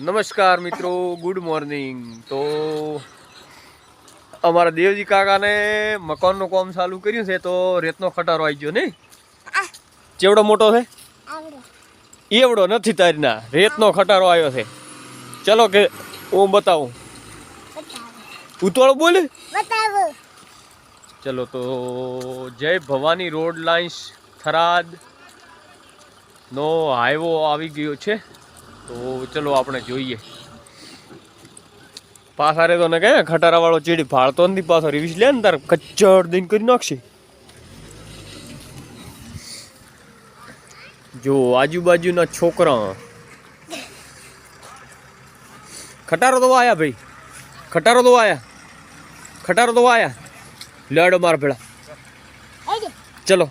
નમસ્કાર મિત્રો good morning તો અમારા દેવજી કાકાને મકાનનું કામ ચાલુ કર્યું છે તો રેતનો ખટારો આવી ગયો નહીં? ચેવડો મોટો છે? એવડો નથી તારીના રેતનો ખટારો આવ્યો છે. ચલો કે હું બતાવું. ઉતવાળો બોલે. ચલો તો જય ભવાની રોડ લાઇન્સ થરાદ નો હાઈવો આવી ગયો છે. તો ચલો આપણે જોઈએ. પાછા રે તો ને કે ખટારા વાળો ચીડી ફાળતો નથી પાછો રિવિસ લે ને તાર કચ્ચડ દઈને કરી નાખશે. જો આજુબાજુના છોકરા. ખટારો તો આયા ભાઈ. ખટારો તો આયા ખટારો તો આયા લડો માર ભેળા. ચલો.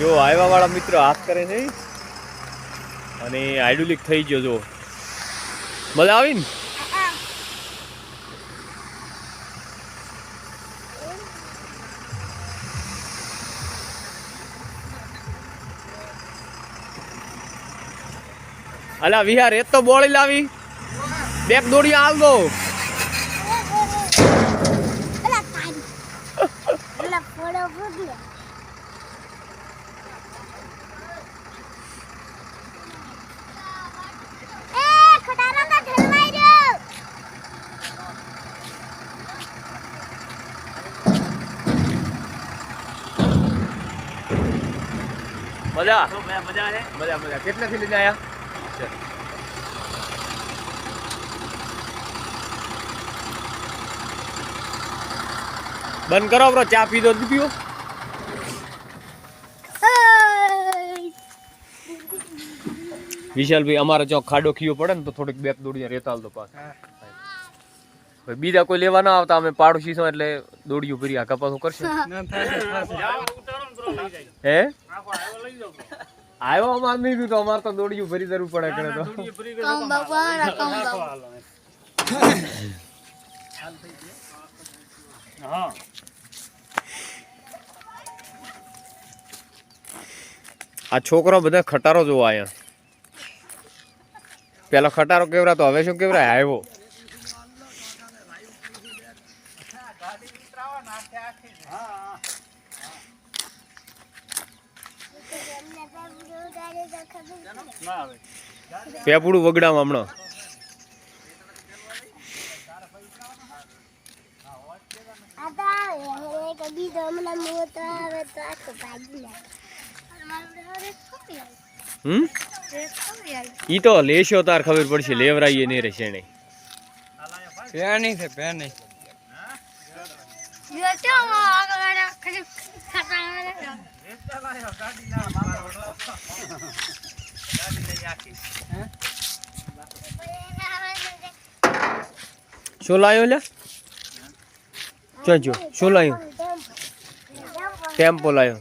જો આવ્યા વાળા મિત્ર હાથ કરે છે. અને હાઇડ્રોલિક થઈ ગયો, જો. મજા આવી ને? અલા, વિહાર, એ તો બોળી લાવી. બેક દોડી આલ દો પેલા કાઈ પેલા ફોડો ફૂટ્યો એ ખટારો તો ઢલવાઈ રહ્યો મજા? મજા છે મજા મજા. કેટલાથી લઈને આયા? બંધ કરો બ્રો ચા પી દો જ પીવો. વિશાલભાઈ અમારે જો ખાડો ખીયો પડે ને તો થોડીક બેક દોડીને રેતાલ તો પાસ બીજા કોઈ લેવા ના આવતા અમે પાડોશી છો એટલે દોડીયું ભરી આ કપાસો કરશે? હે? આવ્યો અમાર નહીં તો અમારે તો દોડિયું ભરી જરૂર પડે કરે તો. આ છોકરો બધા ખટારો જોવા આયા. પેલો ખટારો કેવરા તો હવે શું કેવરાય? આવ્યો પેપડું વગડામ હમણાં આ તો આવે હવે કદી તો હમણાં મોટો આવે તો આખો ભાજી નાખે હમ? ઈ તો લેશો તાર ખબર પડશે લેવરાઈએ નહીં રહેશે નહીં છે શું લાયો લે? ચો જો શું લાયો? ટેમ્પો લાયો.